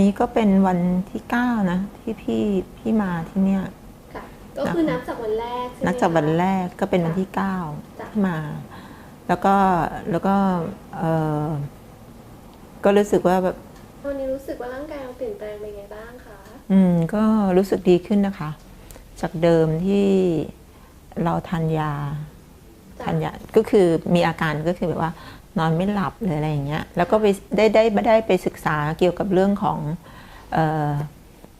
นี้ก็เป็นวันที่เก้านะ ที่พี่พี่มาที่เนี่ยค่ะก็คือนับจากวันแรกใช่ไหมนับจากวันคะแรกก็เป็นวันที่เก้าจ้ะที่มา แล้วก็แล้วก็เออก็รู้สึกว่าแบบตอนนี้รู้สึกว่าร่างกายเราเปลี่ยนแปลงไปไงบ้างคะอืมก็รู้สึกดีขึ้นนะคะ จากเดิมที่เราทานยาจ้ะทานยาก็คือมีอาการก็คือแบบว่า นอนไม่หลับเลยอะไรอย่างเงี้ยแล้วก็ไปได้ได้ได้ไปศึกษาเกี่ยวกับเรื่องของเออ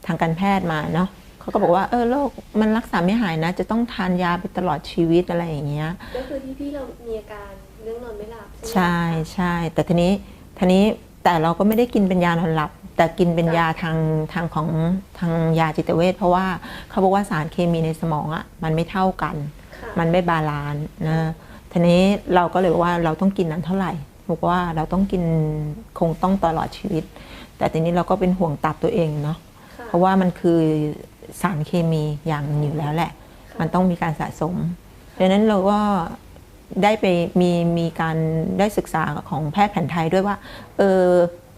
ทางการแพทย์มาเนาะเขาก็บอกว่าเออโรคมันรักษาไม่หายนะ จะต้องทานยาไปตลอดชีวิตอะไรอย่างเงี้ยก็คือที่พี่เรามีอาการเรื่องนอนไม่หลับใช่ไหมใช่ใช่แต่ทีนี้ทีนี้แต่เราก็ไม่ได้กินเป็นยานอนหลับ แต่กินเป็นยาทางทางของทางยาจิตเวชเพราะว่าเขาบอกว่าสารเคมีในสมองอะ่ะมันไม่เท่ากันค่ะมันไม่บาลานซ์นะ ทีนี้เราก็เลยบอกว่าเราต้องกินนั้นเท่าไหร่บอกว่าเราต้องกินคงต้องตลอดชีวิต แต่ทีนี้เราก็เป็นห่วงตับตัวเองเนาะค่ะเพราะว่ามันคือสารเคมีอย่างหนึ่งอยู่แล้วแหละค่ะมันต้องมีการสะสมดังนั้นเราก็ได้ไปมีมีการได้ศึกษาของแพทย์แผนไทยด้วยว่า เออ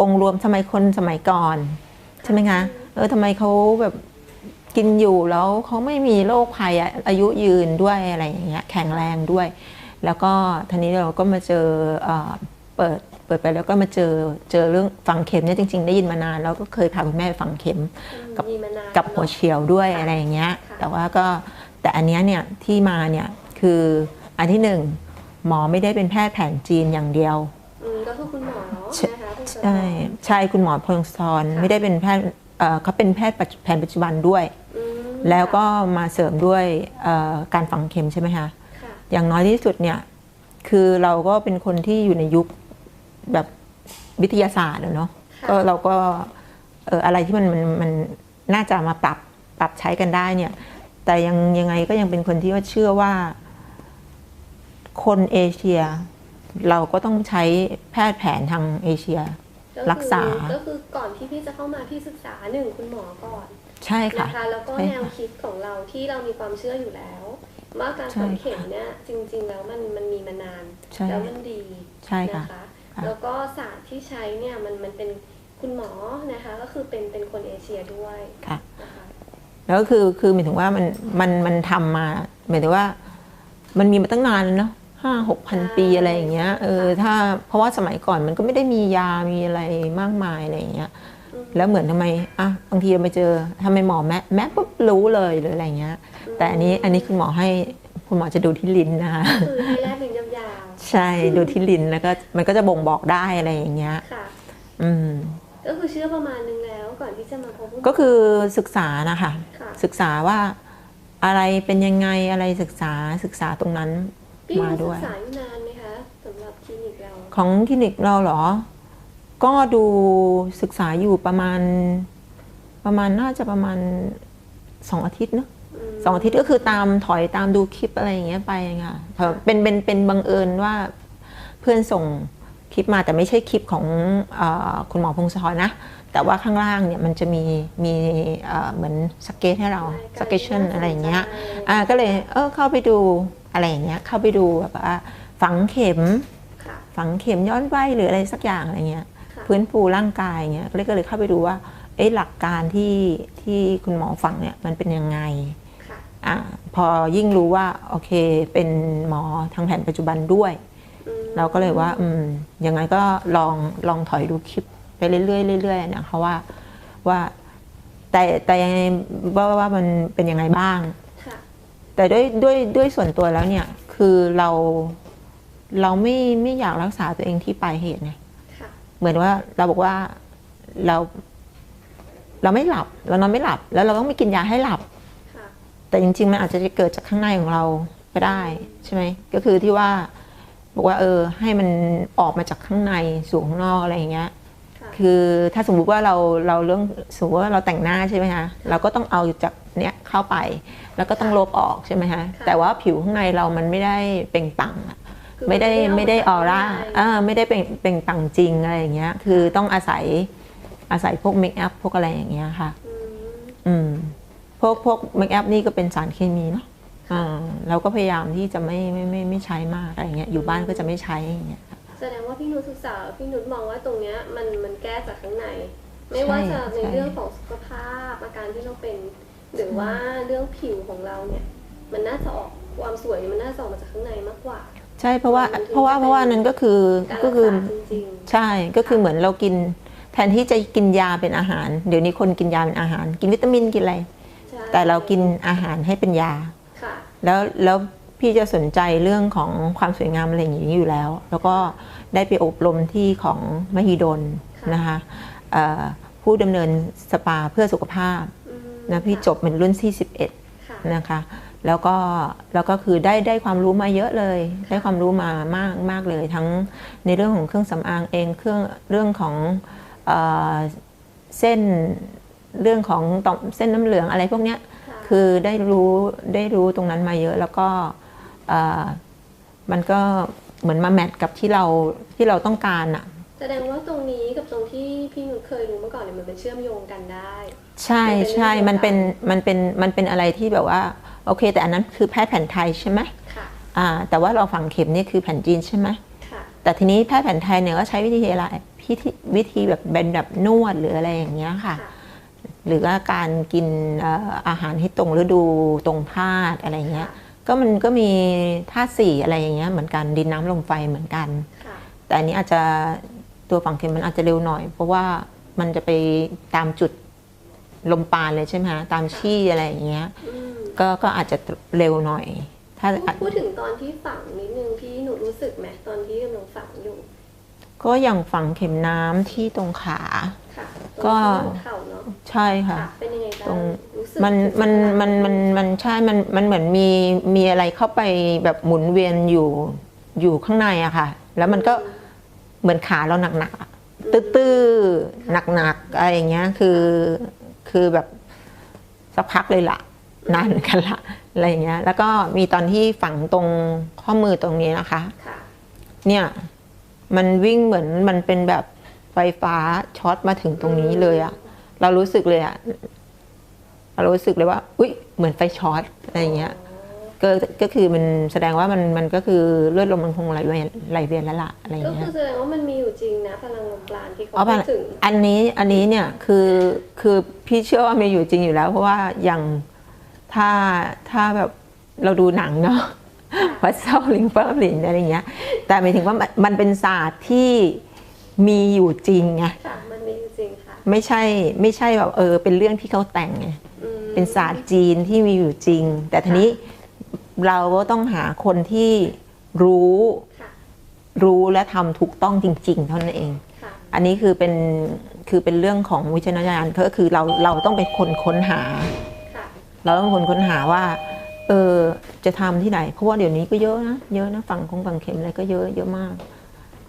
องค์รวมสมัยคนสมัยก่อน ใช่ไหมคะเออทำไมเขาแบบกินอยู่แล้วเขาไม่มีโรคภัยอะอายุยืนด้วยอะไรอย่างเงี้ยแข็งแรงด้วย แล้วก็ทีนี้เราก็มาเจอเอ่อเปิดเปิดไปแล้วก็มาเจอเจอเรื่องฝังเข็มเนี่ยจริงๆ ได้ยินมานานแล้วก็เคยพาคุณแม่ไปฝังเข็มอืมกับมีมานานกับหัวเนอะเฉียวด้วยค่ะอะไรอย่างเงี้ยค่ะแต่ว่าก็แต่อันเนี้ยเนี่ยที่มาเนี่ยคืออันที่หนึ่งหมอไม่ได้เป็นแพทย์แผนจีนอย่างเดียวอืมก็คือคุณหมอใช่นะคะคุณสใช่ใช่คุณหมอพงศธรค่ะไม่ได้เป็นแพทย์เอ่อเขาเป็นแพทย์ปัจจุแผนปัจจุบันด้วยอืมแล้วก็มาเสริมด้วยเอ่อการฝังเข็มใช่ไหมคะค่ะ อย่างน้อยที่สุดเนี่ยคือเราก็เป็นคนที่อยู่ในยุคแบบวิทยาศาสตร์อะเนาะค่ะก็เราก็เอออะไรที่มันมันมันน่าจะมาปรับปรับใช้กันได้เนี่ย แต่ยังยังไงก็ยังเป็นคนที่ว่าเชื่อว่า คนเอเชีย เราก็ต้องใช้แพทย์แผนทางเอเชียก็คือรักษา ก็คือก่อนที่พี่จะเข้ามาพี่ศึกษาหนึ่งคุณหมอก่อน ใช่ค่ะนะคะแล้วก็ใช่แนวค่ะคิดของเราที่เรามีความเชื่ออยู่แล้ว ว่าการใช่ฝังเข็มเนี่ยจริงๆแล้วมันมันมีมานานใช่แล้วมันดีใช่ค่ะนะคะค่ะแล้วก็ศาสตร์ที่ใช้เนี่ยมันมันเป็นคุณหมอนะคะก็คือเป็นเป็นคนเอเชียด้วยค่ะนะคะแล้วก็คือคือหมายถึงว่ามันมันมันทำมาหมายถึงว่า มันมีมาตั้งนานแล้วเนาะห้าหกพันใช่ปีอะไรอย่างเงี้ยเออค่ะถ้าเพราะว่าสมัยก่อนมันก็ไม่ได้มียามีอะไรมากมายอะไรอย่างเงี้ยอืม แล้วเหมือนทำไมอะบางทีเราไปเจอทำไมหมอแม่แม่ปุ๊บรู้เลยหรืออะไรเงี้ย แต่อันนี้อันนี้คุณหมอให้คุณหมอจะดูที่ลิ้นนะคะคือให้แลบลิ้นยาวใช่ดูที่ลิ้นแล้วก็มันก็จะบ่งบอกได้อะไรอย่างเงี้ยๆค่ะอืมก็คือเชื่อประมาณนึงแล้วก่อนที่จะมาพบณหมก็คือศึกษานะคะค่ะศึกษาว่าอะไรเป็นยังไงอะไรศึกษาศึกษาตรงนั้นพี่มาศึด้กวยษาอยู่นานไหมคะสำหรับคลินิกเราของคลินิกเราเหรอ ก็ดูศึกษาอยู่ประมาณประมาณน่าจะประมาณสองอาทิตย์เนอะมสองอาทิตย์ก็คือตามถอยตามดูคลิปอะไรอย่างเงี้ยไปค่ะเป็นเป็นเป็นบังเอิญว่าเพื่อนส่งคลิปมาแต่ไม่ใช่คลิปของเออคุณหมอพงศธรนะ แต่ว่าข้างล่างเนี่ยมันจะมีมีเอ่อเหมือนสเกตให้เราสเกชันอะไรอย่างเงี้ยอ่าก็เลยเออเข้าไปดูอะไรอย่างเงี้ยเข้าไปดูแบบว่าฝังเข็มค่ะฝังเข็มย้อนวัยหรืออะไรสักอย่างอะไรเงี้ย ค่ะพื้นฟูร่างกายเงี้ยก็เลยก็เลยเข้าไปดูว่าเอ๊ะหลักการที่ที่คุณหมอฝังเนี่ยมันเป็นยังไงค่ะอ่าพอยิ่งรู้ว่าโอเคเป็นหมอทางแผนปัจจุบันด้วยอืมเราก็เลยว่าอืมยังไงก็ลองลองถอยดูคลิปไปเรื่อยๆเรื่อยๆนะคะว่าว่าแต่แต่ยังไงว่าว่ามันเป็นยังไงบ้างค่ะแต่ด้วยด้วยด้วยส่วนตัวแล้วเนี่ยคือเราเราไม่ไม่อยากรักษาตัวเองที่ปลายเหตุไงค่ะ เหมือนว่าเราบอกว่าเราเราไม่หลับเรานอนไม่หลับ แล้วเราต้องไม่กินยาให้หลับค่ะแต่จริง ๆ มันอาจจะเกิดจากข้างในของเราก็ได้ใช่ไหมก็คือที่ว่าบอกว่าเออให้มันออกมาจากข้างในสู่ข้างนอกอะไรอย่างเงี้ยค่ะคือถ้าสมมุติว่าเราเราเรื่องสมมติว่าเราแต่งหน้าใช่ไหมคะเราก็ต้องเอาจากเนี้ยเข้าไป แล้วก็ต้องลบออกใช่ไหมคะแต่ว่าผิวข้างในเรามันไม่ได้เปล่งปลั่งอะคือ ไม่ได้เาไม่ได้ออร่าจกข้งในอ่าไม่ได้เปล่งเปล่งปลั่งจริงอะไรอย่างเงี้ย คือต้องอาศัยอาศัยพวกเมคอัพพวกอะไรอย่างเงี้ยค่ะอืมอืมพวกพวกเมคอัพนี่ก็เป็นสารเคมีเนาะอ่าเราก็พยายามที่จะไม่ไม่ไม่ไม่ใช้มากอะไรอย่างเงี้ยอยู่บ้านก็จะไม่ใช้อย่างเงี้ยแสดงว่าพี่นุชศึกษาพี่นุชมองว่าตรงเนี้ยมันมันแก้จากข้างใน ไม่ว่าจะในใช่เรื่องของสุขภาพอาการที่เราเป็น หรือว่าเรื่องผิวของเราเนี่ย มันน่าจะออกความสวยมันน่าจะออกมาจากข้างในมากกว่าใช่เพราะว่ามันถึงเพราะว่าจะเป็นเพราะว่านั้นก็คือการก็รักคือษาจริงใช่ก็คือเหมือนเรากิน แทนที่จะกินยาเป็นอาหาร เดี๋ยวนี้คนกินยาเป็นอาหาร กินวิตามินกินอะไรๆใช่แต่เรากินอาหารให้เป็นยาค่ะแล้วแล้วพี่จะสนใจเรื่องของความสวยงามอะไรอย่างนี้อยู่แล้ว แล้วก็ได้ไปอบรมที่ของมหิดลค่ะนะคะเอ่อผู้ดำเนินสปาเพื่อสุขภาพอืมนะพี่จบเป็นรุ่นที่11ค่ะนะคะ แล้วก็แล้วก็คือได้ได้ความรู้มาเยอะเลย ได้ความรู้มามากมากเลย ทั้งในเรื่องของเครื่องสำอางเองเครื่องเรื่องของเอ่อเส้นเรื่องของต่อมเส้นน้ำเหลืองอะไรพวกเนี้ยค่ะคือได้รู้ได้รู้ตรงนั้นมาเยอะแล้วก็เอ่อมันก็เหมือนมาแมทกับที่เราที่เราต้องการอะแสดงว่าตรงนี้กับตรงที่พี่นุชเคยรู้เมื่อก่อนเนี่ยมันเป็นเชื่อมโยงกันได้ ใช่ใช่มัมันนเป็เป็นนมันเป็นมันเป็นอะไรที่แบบว่า โอเค แต่อันนั้นคือแพทย์แผนไทยใช่ไหมค่ะอ่าแต่ว่าเราฝังเข็มนี่คือแผ่นจีนใช่ไหมค่ะแต่ทีนี้แพทย์แผนไทยเนี่ยก็ใช้วิธีอะไรพิธีวิธีแบบเป็นแบบนวดหรืออะไรอย่างเงี้ยค่ะค่ะหรือว่าการกินเอ่ออาหารให้ตรงฤดูตรงธาตุอะไรเงี้ยก็มันก็มีธาตุสี่อะไรอย่างเงี้ยเหมือนกันดินน้ำลมไฟเหมือนกันค่ะแต่อันนี้อาจจะตัวฝังเข็มมันอาจจะเร็วหน่อย เพราะว่ามันจะไปตามจุดลมปานเลยใช่ไหมคะตามชี่อะไรอย่างเงี้ยอืม ก็ก็อาจจะเร็วหน่อย ถ้าพูดถึงตอนที่ฝังนิดนึงพี่หนูรู้สึกไหมตอนที่กำลังฝังอยู่ ก็อย่างฝังเข็มน้ำที่ตรงขาค่ะก็ตรงที่หัวเข่าเนาะใช่ค่ะค่ะเป็นยังไงบ้างตรงรู้สึกมันถึงมันพลังมันมันมันใช่มันมันเหมือนมีมีอะไรเข้าไปแบบหมุนเวียนอยู่อยู่ข้างในอะค่ะ แล้วมันก็เหมือนขาเราหนักๆอะตื้อๆหนักๆอะไรอย่างเงี้ยคือคือแบบสักพักเลยละ นานเหมือนกันละอะไรอย่างเงี้ย แล้วก็มีตอนที่ฝังตรงข้อมือตรงนี้นะคะค่ะเนี่ยมันวิ่งเหมือนมันเป็นแบบไฟฟ้าช็อตมาถึงตรงนี้เลยอะเรารู้สึกเลยอะเรารู้สึกเลยว่า อุ้ยเหมือนไฟช็อตอะไรอย่างเงี้ยก็ก็คือมันแสดงว่ามันมันก็คือเลือดลมมันคงไหลเวียนไหลเวียนแล้วล่ะอะไรอก็ย่างเงี้คืยอแสดงว่ามันมีอยู่จริงนะพลังลมปราณที่เขาอ๋อพูดถึงอันนี้อันนี้เนี่ยคือคือพี่เชื่อว่ามีอยู่จริงอยู่แล้ว เพราะว่าอย่าง ถ้าถ้าแบบเราดูหนังเนาะวัดเซาลิงเฟิร์มลินอะไรอย่างเงี้ย แต่หมายถึงว่ามันมันเป็นศาสตร์ที่มีอยู่จริงไงค่ะมันมีอยู่จริงค่ะ ไม่ใช่ไม่ใช่แบบเออ เป็นเรื่องที่เขาแต่งไงอืมเป็นศาสตร์จีนที่มีอยู่จริง แต่ทีนี้เราก็ต้องหาคนที่รู้ค่ะรู้และทำถูกต้องจริง ๆ เท่านั้นเองค่ะอันนี้คือเป็นคือเป็นเรื่องของวิจารณญาณก็คือเราเราต้องเป็นคนค้นหาค่ะ เราต้องเป็นคนค้นหาว่า เออจะทำที่ไหน เพราะว่าเดี๋ยวนี้ก็เยอะนะเยอะนะฝั่งคงฝั่งเข็มอะไรก็เยอะเยอะมาก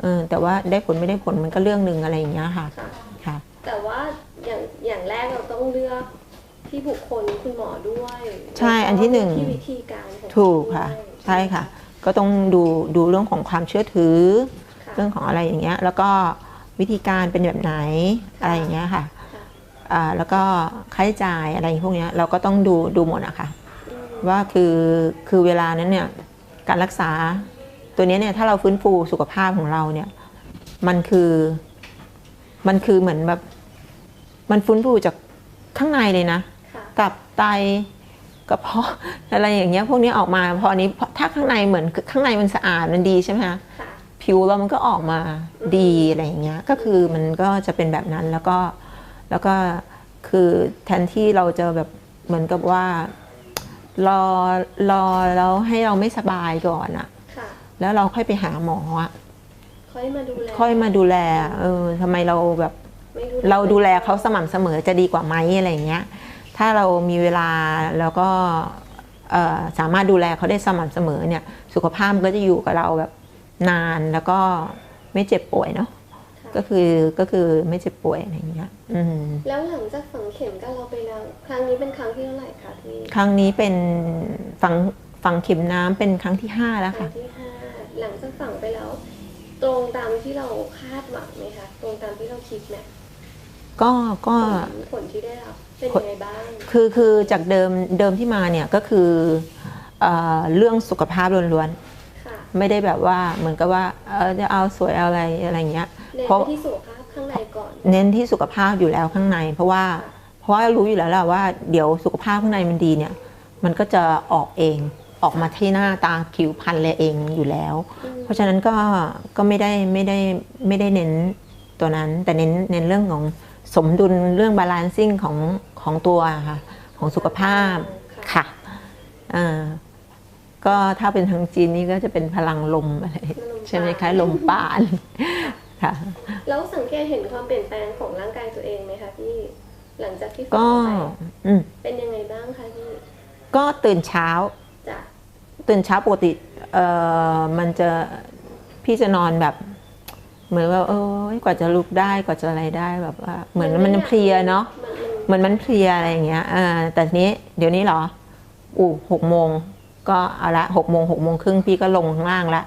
เออแต่ว่าได้ผลไม่ได้ผลมันก็เรื่องหนึ่งอะไรอย่างเงี้ยค่ะค่ะค่ะแต่ว่าอย่างอย่างแรกเราต้องเลือกที่บุคคลคุณหมอด้วย ใช่อันที่หนึ่งที่วิธีการของถูกค่ะด้วยใช่ค่ะ ก็ต้องดูดูเรื่องของความเชื่อถือค่ะเรื่องของอะไรอย่างเงี้ย แล้วก็วิธีการเป็นแบบไหนอะไรอย่างเงี้ยค่ะค่ะอ่า แล้วก็ค่าใช้จ่ายอะไรพวกนี้เราก็ต้องดูดูหมดอะค่ะว่าคือคือเวลานั้นเนี่ยการรักษาตัวนี้เนี่ยถ้าเราฟื้นฟูสุขภาพของเราเนี่ยมันคือมันคือเหมือนแบบมันฟื้นฟูจากข้างในเลยนะกับไตกระเพาะอะไรอย่างเงี้ยพวกนี้ออกมาพอนี้ถ้าข้างในเหมือนข้างในมันสะอาดมันดีใช่ไหมคะผิวเรามันก็ออกมาดีอะไรอย่างเงี้ยก็คือมันก็จะเป็นแบบนั้นแล้วก็ แล้วก็คือแทนที่เราจะแบบเหมือนกับว่ารอรอแล้วให้เราไม่สบายก่อนอะค่ะแล้วเราค่อยไปหาหมออะค่อยมาดูแลค่อยมาดูแลเออทำไมเราแบบไม่เราดูแลเขาสม่ำเสมอจะดีกว่าไหมอะไรอย่างเงี้ย ถ้าเรามีเวลาแล้วก็เอ่อสามารถดูแลเขาได้สม่ำเสมอเนี่ย สุขภาพมันก็จะอยู่กับเราแบบนานแล้วก็ไม่เจ็บป่วยเนาะค่ะ ก็คือก็คือไม่เจ็บป่วยอะไรอย่างเงี้ยอืมแล้วหลังจากฝังเข็มกันเราไปแล้ว ครั้งนี้เป็นครั้งที่เท่าไหร่คะที่ครั้งนี้เป็นฝังฝังเข็มน้ำเป็นครั้งที่ห้าแล้วครั้ค่ะงที่ห้าหลังจากฝังไปแล้ว ตรงตามที่เราคาดหวังไหมคะตรงตามที่เราคิดไหมก็ก็ผลผลที่ได้รับเป็นยังไงบ้างคือคือจากเดิมเดิมที่มาเนี่ยก็คือเอ่อเรื่องสุขภาพล้วนค่ะๆไม่ได้แบบว่าเหมือนกับว่าเออจะเอาสวยเอาอะไรอะไรอย่างเงี้ย เน้นเพราะไปที่สุขภาพข้างในก่อน เน้นที่สุขภาพอยู่แล้วข้างใน เพราะว่าเพราะว่ารู้อยู่แล้วแหละว่าเดี๋ยวสุขภาพข้างในมันดีเนี่ย มันก็จะออกเองออกมาที่หน้าตาผิวพรรณเลยเองอยู่แล้วอืมเพราะฉะนั้นก็ก็ไม่ได้ไม่ได้ไม่ได้เน้นตัวนั้น แต่เน้นเน้นเรื่องของสมดุลเรื่องบาลานซิ่งของของตัวค่ะของสุขภาพค่ะอ่าก็ถ้าเป็นทางจีนนี่ก็จะเป็นพลังลมอะไรใช่ไหมคะลมปาน ค่ะแล้วสังเกตเห็นความเปลี่ยนแปลงของร่างกายตัวเองไหมคะพี่หลังจากที่ฝึก็ไปอืมเป็นยังไงบ้างคะพี่ก็ตื่นเช้าจ้ะตื่นเช้าปกติเอ่อมันจะพี่จะนอนแบบ เหมือนว่าเออกว่าจะลุกได้กว่าจะอะไรได้แบบว่าเหมือนมันเพลียเนาะมันมันเหมือนมันเพลียอะไรอย่างเงี้ยอ่าแต่ทีนี้เดี๋ยวนี้เหรออู้หกโมงก็เอาละหกโมงหกโมงครึ่งพี่ก็ลงข้างล่างละ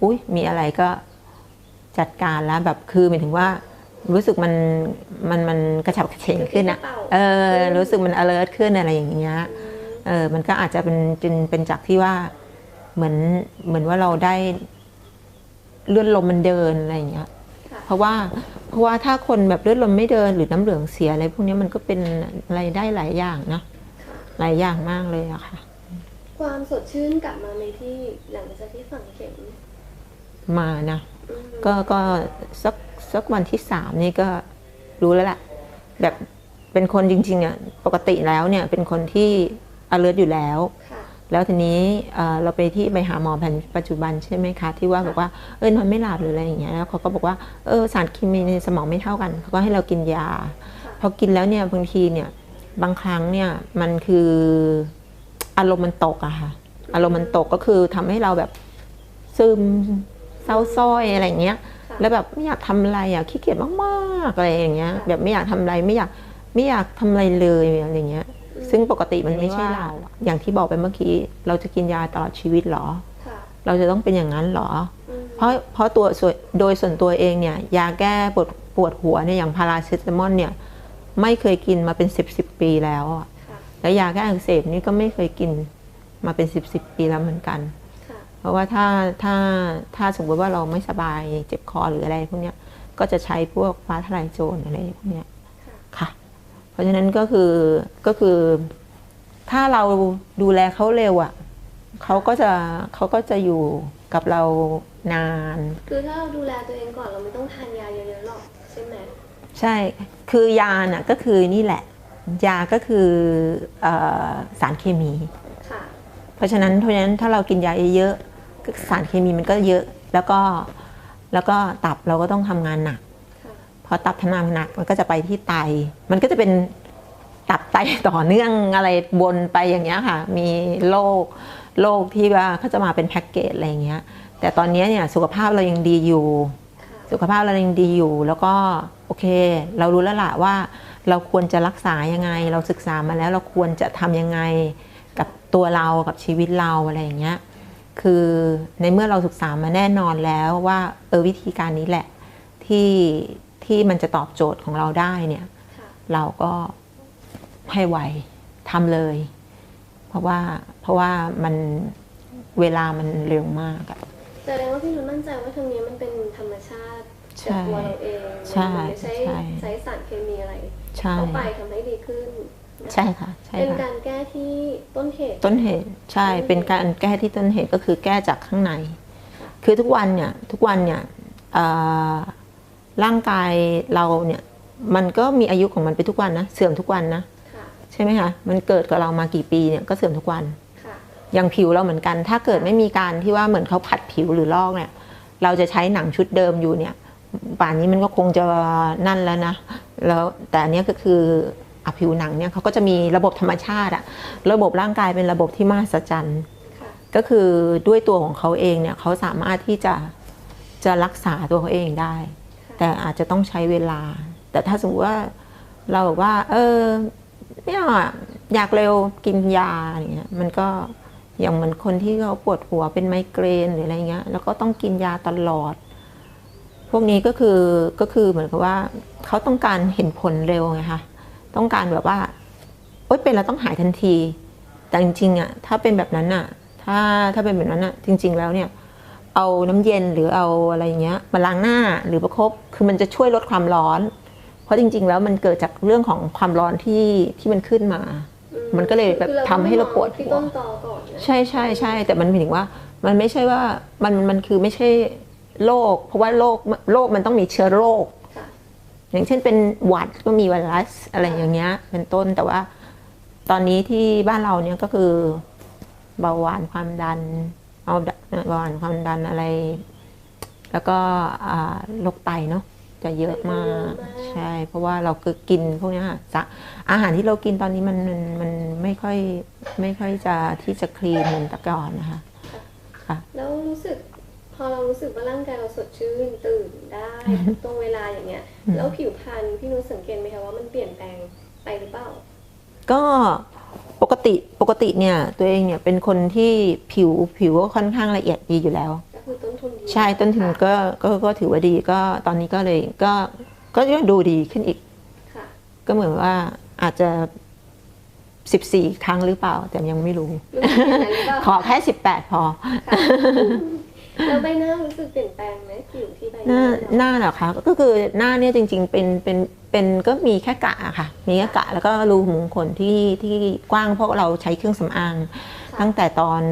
อุ้ยมีอะไรก็ จัดการแล้วแบบคือหมายถึงว่ารู้สึกมันมันมันกระฉับกระเฉงขึ้นอะเออรู้สึกมัน alert ขึ้นอะไรอย่างเงี้ยอืมเออมันก็อาจจะเป็นเป็นเป็นจากที่ว่าเหมือนเหมือนว่าเราได้เลื่อนลมมันเดินอะไรอย่างเงี้ยค่ะเพราะว่าเพราะว่าถ้าคนแบบเลือดลมไม่เดินหรือน้ำเหลืองเสียอะไรพวกนี้มันก็เป็นอะไรได้หลายอย่างนะค่ะหลายอย่างมากเลยอะค่ะ ความสดชื่นกลับมาในที่หลังจากที่ฝังเข็มมานะอืม ก็ก็สักสักวันที่สามนี่ก็รู้แล้วแหละแบบเป็นคนจริงๆอะปกติแล้วเนี่ยเป็นคนที่ alert อยู่แล้วค่ะแล้วทีนี้เอ่อเราไปที่ไปหาหมอแผนปัจจุบันใช่ไหมคะ ที่ว่าบอกว่าเออนอนไม่หลับหรืออะไรอย่างเงี้ยแล้วเขาก็บอกว่าเออสารเคมีในสมองไม่เท่ากันเขาก็ให้เรากินยาค่ะพอกินแล้วเนี่ยบางทีเนี่ยบางครั้งเนี่ยมันคืออารมณ์มันตกอะค่ะอารมณ์มันตกก็คือทำให้เราแบบซึม เศร้าส้อยอะไรอย่างเงี้ยค่ะแล้วแบบไม่อยากทำอะไรอะขี้เกียจมากๆอะไรอย่างเงี้ย แบบไม่อยากทำอะไรไม่อยากไม่อยากทำอะไรเลยอะไรเงี้ย ซึ่งปกติมันไม่ใช่เราอะอย่างที่บอกไปเมื่อกี้ เราจะกินยาตลอดชีวิตเหรอค่ะเราจะต้องเป็นอย่างนั้นเหรออืมเพราะเพราะตัวส่วนโดยส่วนตัวเองเนี่ย ยาแก้ปวดปวดหัวเนี่ยอย่างพาราเซตามอลเนี่ย ไม่เคยกินมาเป็นสิบสิบปีแล้วอะค่ะแล้วยาแก้อักเสบนี่ก็ไม่เคยกินมาเป็นสิบสิบปีแล้วเหมือนกันค่ะ เพราะว่าถ้าถ้าถ้าสมมติว่าเราไม่สบายเจ็บคอหรืออะไรพวกเนี้ยก็จะใช้พวกฟ้าทลายโจรอะไรพวกเนี้ยค่ะค่ะ เพราะฉะนั้นก็คือก็คือถ้าเราดูแลเขาเร็วอะ่ะเขาก็จะเขาก็จะอยู่กับเรานาน คือถ้าเราดูแลตัวเองก่อนเราไม่ต้องทานยาเยอะๆหรอกใช่ไหมใช่คือยาน่ะก็คือนี่แหละ ยาก็คือเออสารเคมีค่ะเพราะฉะนั้นเพราะฉะนั้นถ้าเรากินยาเยอะๆก็ สารเคมีมันก็เยอะ แล้วก็แล้วก็ตับเราก็ต้องทำงานหนัก พอตับทำงานหนักมันก็จะไปที่ไต มันก็จะเป็นตับไตต่อเนื่องอะไรวนไปอย่างเงี้ยค่ะ มีโรคโรคที่ว่าเขาจะมาเป็นแพ็กเกจอะไรเงี้ย แต่ตอนนี้เนี่ยสุขภาพเรายังดีอยู่ สุขภาพเรายังดีอยู่ แล้วก็โอเค เรารู้แล้วล่ะว่าเราควรจะรักษายังไง เราศึกษามาแล้วเราควรจะทำยังไงกับตัวเรากับชีวิตเราอะไรอย่างเงี้ย คือในเมื่อเราศึกษามาแน่นอนแล้วว่าเออวิธีการนี้แหละที่ที่มันจะตอบโจทย์ของเราได้เนี่ยค่ะเราก็ให้ไวทำเลย เพราะว่าเพราะว่ามันเวลามันเร็วมากอะแสดงว่าพี่นุ้นมั่นใจว่าทางนี้มันเป็นธรรมชาติใช่จากตัวเราเองใช่มันไม่ใช่ใช่ใช้สารเคมีอะไรใช่เข้าไปทำให้ดีขึ้นนะคะ ใช่ค่ะใช่เป็นค่ะ การแก้ที่ต้นเหตุ ต้นเหตุใช่เป็นการแก้ที่ต้นเหตุก็คือแก้จากข้างใน คือทุกวันเนี่ยทุกวันเนี่ยเอ่อร่างกายเราเนี่ยมันก็มีอายุของมันไปทุกวันนะเสื่อมทุกวันนะค่ะ ใช่ไหมคะมันเกิดกับเรามากี่ปีเนี่ยก็เสื่อมทุกวัน ค่ะอย่างผิวเราเหมือนกัน ถ้าเกิดไม่มีการที่ว่าเหมือนเขาผัดผิวหรือลอกเนี่ย เราจะใช้หนังชุดเดิมอยู่เนี่ย ป่านนี้มันก็คงจะนั่นแล้วนะ แล้วแต่อันเนี้ยก็คืออะ ผิวหนังเนี่ยเขาก็จะมีระบบธรรมชาติอะระบบร่างกายเป็นระบบที่มหัศจรรย์ค่ะก็คือด้วยตัวของเขาเองเนี่ยเขาสามารถที่จะจะรักษาตัวเขาเองได้ แต่อาจจะต้องใช้เวลา แต่ถ้าสมมติว่าเราบอกว่า เออเนี่ยอยากเร็วกินยาอย่างเงี้ยมันก็อย่างเหมือนคนที่เขาปวดหัวเป็นไมเกรนหรืออะไรเงี้ย แล้วก็ต้องกินยาตลอด พวกนี้ก็คือก็คือเหมือนกับว่าเขาต้องการเห็นผลเร็วไงคะ ต้องการแบบว่าโอ๊ยเป็นแล้วต้องหายทันที แต่จริงๆอะถ้าเป็นแบบนั้นอะถ้าถ้าเป็นแบบนั้นอะจริง ๆ แล้วเนี่ย เอาน้ำเย็นหรือเอาอะไรเงี้ยมาล้างหน้าหรือประคบคือมันจะช่วยลดความร้อน เพราะจริง ๆ แล้วมันเกิดจากเรื่องของความร้อนที่ที่มันขึ้นมา มันก็เลยแบบคือทำให้เราปวดหัวใช่ใช่ใช่แต่มันหมายถึงว่า มันไม่ใช่ว่ามันมันคือไม่ใช่โรคเพราะว่าโรคโรคมันต้องมีเชื้อโรค อย่างเช่นเป็นหวัดก็มีไวรัสอะไรอย่างเงี้ย เป็นต้นแต่ว่า ตอนนี้ที่บ้านเราเนี่ยก็คือเบาหวานความดันเอาเบาหวานความดันอะไร แล้วก็โรคไตเนาะจะเยอะมากใช่ เพราะว่าเราคือกินพวกนี้ค่ะสะอาหารที่เรากินตอนนี้มันมันมันไม่ค่อยไม่ค่อยจะที่จะคลีนเหมือนแต่ก่อนนะคะค่ะแล้วรู้สึก พอเรารู้สึกว่าร่างกายเราสดชื่นตื่นได้ตรงเวลาอย่างเงี้ย แล้วผิวพรรณพี่นุชสังเกตไหมคะว่ามันเปลี่ยนแปลงไปหรือเปล่า ก็ปกติปกติเนี่ยตัวเองเนี่ยเป็นคนที่ผิวผิวก็ค่อนข้างละเอียดดีอยู่แล้วก็คือต้นทุนดีใช่ต้นทุนก็ก็ก็ถือว่าดีก็ตอนนี้ก็เลยก็ก็ยังดูดีขึ้นอีกค่ะก็เหมือนว่าอาจจะ14ครั้งหรือเปล่า แต่ยังไม่รู้รู้สึกอย่างนั้นหรือเปล่าขอแค่18พอค่ะ แล้วใบหน้ารู้สึกเปลี่ยนแปลงไหมผิวที่ใบหน้าเรหน้าเหรอคะก็คือหน้าเนี่ยจริง ๆ เป็นเป็นเป็นก็มีแค่กะอะค่ะ มีแค่กะแล้วก็รูขุมขนที่ที่กว้างเพราะเราใช้เครื่องสำอางค่ะตั้งแต่ตอน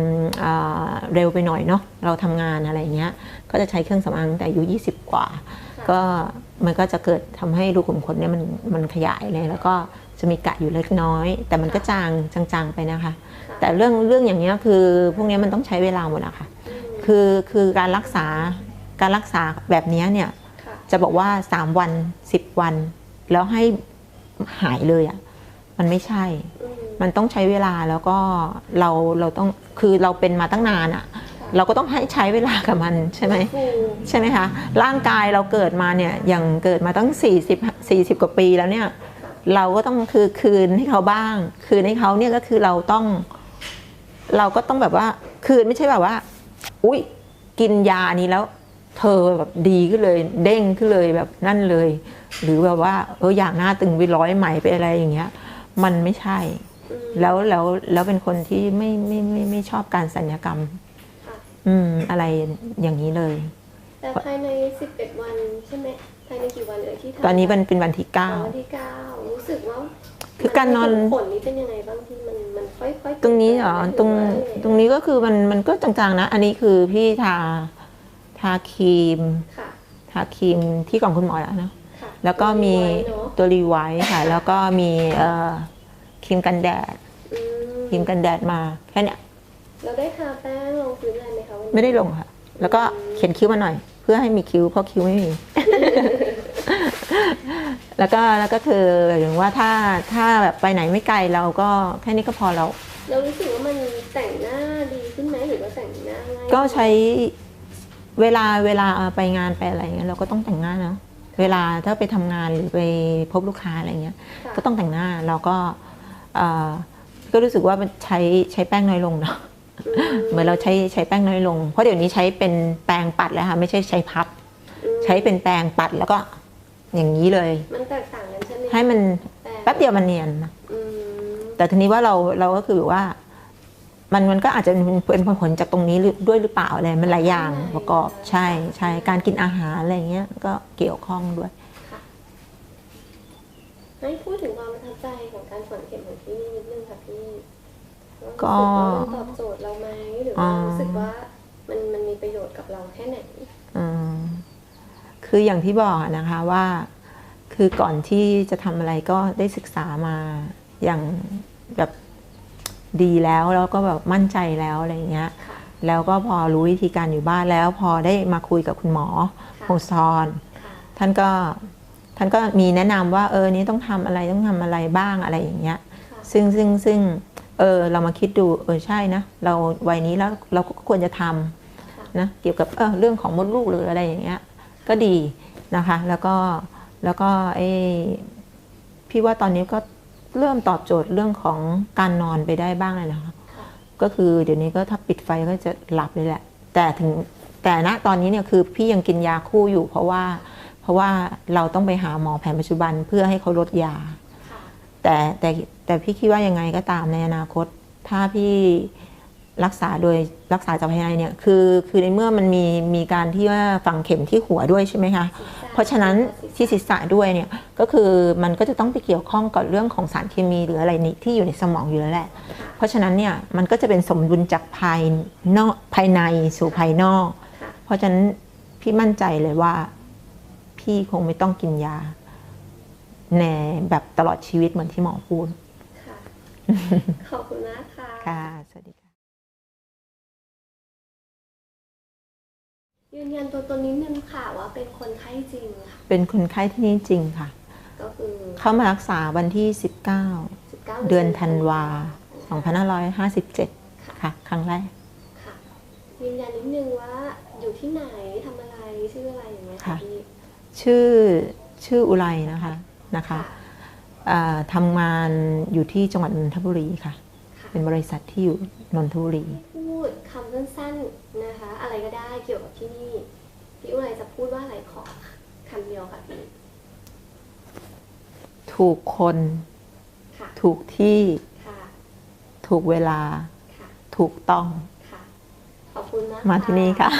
อ่าเร็วไปหน่อยเนาะเราทำงานอะไรเงี้ย ก็จะใช้เครื่องสำอางตั้งแต่อายุ20 กว่าค่ะก็มันก็จะเกิดทำให้รูขุมขนเนี่ยมันมันขยายเลยแล้วก็จะมีกะอยู่เล็กน้อย แต่มันก็จางจางๆไปนะคะค่ะแต่เรื่องเรื่องอย่างเงี้ยคือพวกเนี้ยมันต้องใช้เวลาหมดอะค่ะอืม คือคือการรักษาการรักษาแบบเนี้ยเนี่ยค่ะจะบอกว่า 3 วัน 10 วัน แล้วให้หายเลยอะ่ะมันไม่ใช่อืมมันต้องใช้เวลาแล้วก็เราเราต้องคือเราเป็นมาตั้งนานอะ่ะเราก็ต้องให้ใช้เวลากับมันใช่ไหมฟูใช่ไหมคะร่างกายเราเกิดมาเนี่ยอย่างเกิดมาตั้ง 40 40 กว่าปีแล้วเนี่ยเราก็ต้องคือคืนให้เขาบ้าง คืนให้เขาเนี่ยก็คือเราต้อง เราก็ต้องแบบว่าคืนไม่ใช่แบบว่า อุ้ยกินยานี้แล้ว เธอแบบดีขึ้นเลย เด้งขึ้นเลยแบบนั่นเลย หรือแบบว่าเอออยากหน้าตึงไปร้อยไหมไปอะไรอย่างเงี้ย มันไม่ใช่อืมแล้วแล้วแล้วเป็นคนที่ไม่ไม่ไม่ไม่ชอบการสัญญกรรมค่ะอืมอะไรอย่างนี้เลย แต่ภายใน 11 วันใช่ไหมภายในกี่วันเอ่ยที่ทำตอนนี้มันเป็นวันที่เก้าอ๋อวันที่เก้ารู้สึกว่า คือการนอนผลนี้เป็นยังไงบ้างที่มันมันค่อยๆตรงนี้เหรอตรงเปลี่ยนแปลไหมตรงนี้ก็คือมันมันก็จางๆนะ อันนี้คือพี่ทาทาครีมค่ะทาครีมที่กล่องคุณหมอแล้วเนอะค่ะแล้วก็มีไว้เนอะตัวรีไวท์ค่ะ แล้วก็มีเอ่อครีมกันแดดอืมครีมกันแดดมาแค่เนี้ยเราได้ทาแป้งลงพื้นอะไรไหมคะวันนี้ไม่ได้ลงค่ะ แล้วก็เขียนคิ้วมาหน่อย เพื่อให้มีคิ้วเพราะคิ้วไม่มี แล้วก็แล้วก็คืออย่างว่าถ้าถ้าแบบไปไหนไม่ไกลเราก็แค่นี้ก็พอเราเรารู้สึกว่ามันแต่งหน้าดีขึ้นไหมหรือว่าแต่งหน้าง่ายก็ใช้เวลาเวลาไปงานไปอะไรเงี้ยเราก็ต้องแต่งหน้าเนาะเวลาถ้าไปทำงานหรือไปพบลูกค้าอะไรเงี้ยค่ะก็ต้องแต่งหน้าเราก็เอ่อก็รู้สึกว่ามันใช้ใช้แป้งน้อยลงเนาะอืมเหมือนเราใช้ใช้แป้งน้อยลง เพราะเดี๋ยวนี้ใช้เป็นแปรงปัดแล้วค่ะไม่ใช่ใช้พับอืมใช้เป็นแปรงปัดแล้วก็ อย่างนี้เลย มันแตกต่างกันใช่ไหมให้มันแป้งแป๊บเดียวมันเนียนนะอืมแต่ทีนี้ว่าเราเราก็คือว่า มันมันก็อาจจะเป็นผลจากตรงนี้หรือด้วยหรือเปล่าอะไรมันหลายอย่างประกอบใช่ใช่การกินอาหารอะไรเงี้ย ก็เกี่ยวข้องด้วยค่ะให้พูดถึงความประทับใจของการฝังเข็มของที่นี่นิดนึงค่ะพี่ก็ว่ารู้สึกว่ามันตอบโจทย์เราไหมหรือว่า อ่า รู้สึกว่ามันมันมีประโยชน์กับเราแค่ไหน อืม คืออย่างที่บอกอะนะคะว่าคือก่อนที่จะทำอะไรก็ได้ศึกษามาอย่างแบบดีแล้วแล้วก็แบบมั่นใจแล้วอะไรเงี้ยค่ะแล้วก็พอรู้วิธีการอยู่บ้านแล้ว พอได้มาคุยกับคุณหมอค่ะโฮซอนค่ะท่านก็ท่านก็มีแนะนำว่าเออนี้ต้องทำอะไรต้องทำอะไรบ้างอะไรอย่างเงี้ยค่ะซึ่งซึ่งซึ่งเออเรามาคิดดูเออใช่นะ เราวัยนี้แล้วเราก็ควรจะทำค่ะนะเกี่ยวกับเออเรื่องของมดลูกหรืออะไรอย่างเงี้ย ก็ดีนะคะ แล้วก็แล้วก็ไอ้พี่ว่าตอนนี้ก็เริ่มตอบโจทย์เรื่องของการนอนไปได้บ้างเลยนะคะค่ะก็คือเดี๋ยวนี้ก็ถ้าปิดไฟก็จะหลับเลยแหละ แต่ถึงแต่ณตอนนี้เนี่ยคือพี่ยังกินยาคู่อยู่ เพราะว่าเพราะว่าเราต้องไปหาหมอแผนปัจจุบันเพื่อให้เขาลดยาค่ะแต่แต่แต่พี่คิดว่ายังไงก็ตามในอนาคต ถ้าพี่ รักษาโดยรักษาจากภายในเนี่ยคือคือในเมื่อมันมีมีการที่ว่าฝังเข็มที่หัวด้วยใช่ไหมคะศีรษเพราะฉะนั้นที่ศีรษะด้วยเนี่ยก็คือมันก็จะต้องไปเกี่ยวข้องกับเรื่องของสารเคมีหรืออะไรนี่ที่อยู่ในสมองอยู่แล้วแหละค่ะเพราะฉะนั้นเนี่ยมันก็จะเป็นสมดุลจากภายนอกภายในสู่ภายนอกค่ะเพราะฉะนั้นพี่มั่นใจเลยว่า พี่คงไม่ต้องกินยาในแบบตลอดชีวิตเหมือนที่หมอพูดค่ะขอบคุณมากค่ะค่ะสวัสดี ยืนยันตัวตนนิดนึงค่ะว่าเป็นคนไข้จริงค่ะ เป็นคนไข้ที่นี่จริงค่ะ ก็คือเข้ามารักษาวันที่ 19 19 เดือนธันวา2557 ค่ะ ครั้งแรกค่ะยืนยันนิดนึงว่าอยู่ที่ไหนทำอะไรชื่ออะไรอย่างเงี้ยค่ะค่ะพี่ชื่อชื่ออุไรนะคะนะคะค่ะอ่าทำงานอยู่ที่จังหวัดนนทบุรีค่ะ ค่ะ เป็นบริษัทที่อยู่นนทบุรีพูด คำสั้นๆนะคะ อะไรก็ได้เกี่ยวกับที่นี่ พี่อุไรจะพูดว่าอะไรขอคำเดียวค่ะพี่ ถูกคนคถูกที่ถูกเวลาถูกต้องขอบคุณมากมาที่นี่ค่ะ